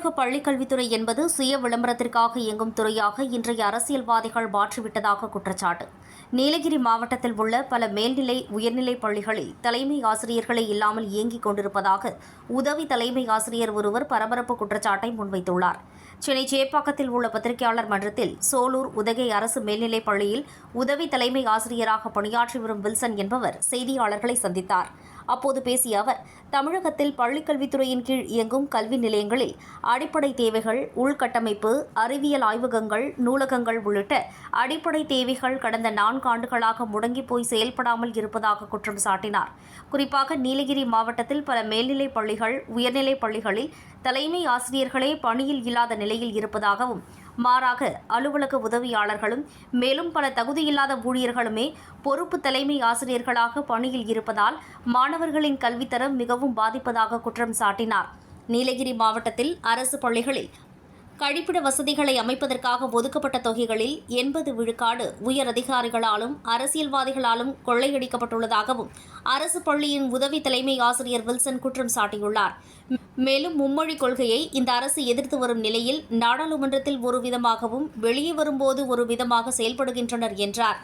தமிழக பள்ளிக்கல்வித்துறை என்பது சுய விளம்பரத்திற்காக இயங்கும் துறையாக இன்றைய அரசியல்வாதிகள் மாற்றிவிட்டதாக குற்றச்சாட்டு. நீலகிரி மாவட்டத்தில் உள்ள பல மேல்நிலை உயர்நிலை பள்ளிகளில் தலைமை ஆசிரியர்களே இல்லாமல் இயங்கிக் கொண்டிருப்பதாக உதவி தலைமை ஆசிரியர் ஒருவர் பரபரப்பு குற்றச்சாட்டை முன்வைத்துள்ளார். சென்னை சேப்பாக்கத்தில் உள்ள பத்திரிகையாளர் மன்றத்தில் சோலூர் உதகை அரசு மேல்நிலைப் பள்ளியில் உதவி தலைமை ஆசிரியராக பணியாற்றி வரும் வில்சன் என்பவர் செய்தியாளர்களை சந்தித்தார். அப்போது பேசிய அவர் தமிழகத்தில் பள்ளிக்கல்வித்துறையின் கீழ் இயங்கும் கல்வி நிலையங்களில் அடிப்படை தேவைகள் உள்கட்டமைப்பு அறிவியல் ஆய்வகங்கள் நூலகங்கள் உள்ளிட்ட அடிப்படை தேவைகள் கடந்த நான்கு ஆண்டுகளாக முடங்கி போய் செயல்படாமல் இருப்பதாக குற்றம் சாட்டினார். குறிப்பாக நீலகிரி மாவட்டத்தில் பல மேல்நிலைப் பள்ளிகள் உயர்நிலைப் பள்ளிகளில் தலைமை ஆசிரியர்களே பணியில் இல்லாத நிலையில் இருப்பதாகவும் மாறாக அலுவலக உதவியாளர்களும் மேலும் பல தகுதியில்லாத ஊழியர்களுமே பொறுப்பு தலைமை ஆசிரியர்களாக பணியில் இருப்பதால் மாணவர்களின் கல்வித்தரம் மிகவும் பாதிப்பதாக குற்றம் சாட்டினார். நீலகிரி மாவட்டத்தில் அரசு பள்ளிகளில் கழிப்பிட வசதிகளை அமைப்பதற்காக ஒதுக்கப்பட்ட தொகைகளில் எண்பது விழுக்காடு உயர் அதிகாரிகளாலும் அரசியல்வாதிகளாலும் கொள்ளையடிக்கப்பட்டுள்ளதாகவும் அரசு பள்ளியின் உதவி தலைமை ஆசிரியர் வில்சன் குற்றம் சாட்டியுள்ளார். மேலும் மும்மொழி கொள்கையை இந்த அரசு எதிர்த்து வரும் நிலையில் நாடாளுமன்றத்தில் ஒரு விதமாகவும் வெளியே வரும்போது ஒரு விதமாக செயல்படுகின்றனர் என்றார்.